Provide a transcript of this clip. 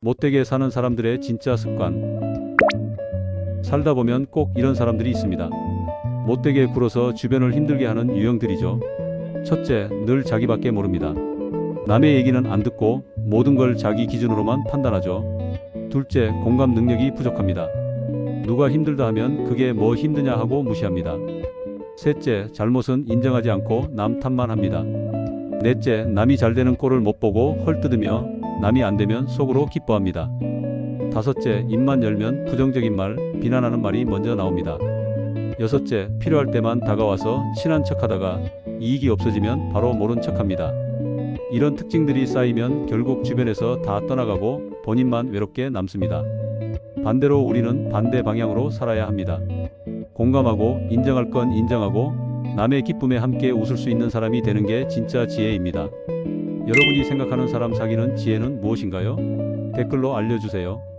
못되게 사는 사람들의 진짜 습관. 살다 보면 꼭 이런 사람들이 있습니다. 못되게 굴어서 주변을 힘들게 하는 유형들이죠. 첫째, 늘 자기밖에 모릅니다. 남의 얘기는 안 듣고 모든 걸 자기 기준으로만 판단하죠. 둘째, 공감 능력이 부족합니다. 누가 힘들다 하면 그게 뭐 힘드냐 하고 무시합니다. 셋째, 잘못은 인정하지 않고 남 탓만 합니다. 넷째, 남이 잘 되는 꼴을 못 보고 헐뜯으며 남이 안 되면 속으로 기뻐합니다. 다섯째, 입만 열면 부정적인 말, 비난하는 말이 먼저 나옵니다. 여섯째, 필요할 때만 다가와서 친한 척 하다가 이익이 없어지면 바로 모른 척 합니다. 이런 특징들이 쌓이면 결국 주변에서 다 떠나가고 본인만 외롭게 남습니다. 반대로 우리는 반대 방향으로 살아야 합니다. 공감하고 인정할 건 인정하고 남의 기쁨에 함께 웃을 수 있는 사람이 되는 게 진짜 지혜입니다. 여러분이 생각하는 사람 사귀는 지혜는 무엇인가요? 댓글로 알려주세요.